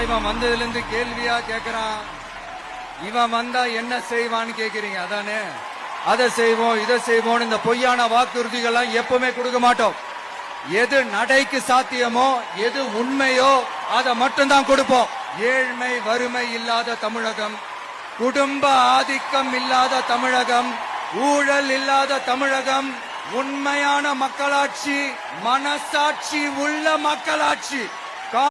இவன் வந்ததுல இருந்து கேள்வியா கேட்கறான் இவன் வந்தா என்ன செய்வான்னு கேக்குறீங்க அதானே? அதை செய்வோம் இதை செய்வோம் இந்த பொய்யான வாக்குறுதிகள்லாம் எப்பவுமே கொடுக்க மாட்டோம். எது நடைக்கு சாத்தியமோ எது உண்மையோ அதை மட்டும்தான் கொடுப்போம். ஏழ்மை வறுமை இல்லாத தமிழகம் குடும்ப ஆதிக்கம் இல்லாத தமிழகம் ஊழல் இல்லாத தமிழகம் உண்மையான மக்களாட்சி மனசாட்சி உள்ள மக்களாட்சி.